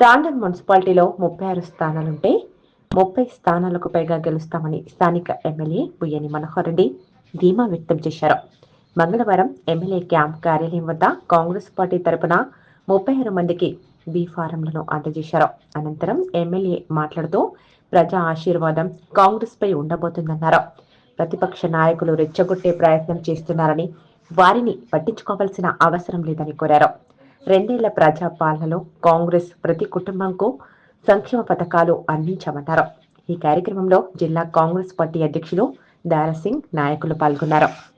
టాండన్ మున్సిపాలిటీలో ముప్పై ఆరు స్థానాలుంటే ముప్పై స్థానాలకు పైగా గెలుస్తామని స్థానిక ఎమ్మెల్యే బుయ్యని మనోహర్ రెడ్డి ధీమా వ్యక్తం చేశారు. మంగళవారం ఎమ్మెల్యే క్యాంప్ కార్యాలయం వద్ద కాంగ్రెస్ పార్టీ తరపున ముప్పై ఆరు మందికి బి ఫారంలను అందజేశారు. అనంతరం ఎమ్మెల్యే మాట్లాడుతూ ప్రజా ఆశీర్వాదం కాంగ్రెస్ పై ఉండబోతుందన్నారు. ప్రతిపక్ష నాయకులు రెచ్చగొట్టే ప్రయత్నం చేస్తున్నారని వారిని పట్టించుకోవాల్సిన అవసరం లేదని కోరారు. రెండేళ్ళ ప్రజాపాలనలో కాంగ్రెస్ ప్రతి కుటుంబంకు సంక్షేమ పథకాలు అందించామన్నారు ఈ కార్యక్రమంలో జిల్లా కాంగ్రెస్ పార్టీ అధ్యక్షులు దారాసింగ్ నాయకులు పాల్గొన్నారు.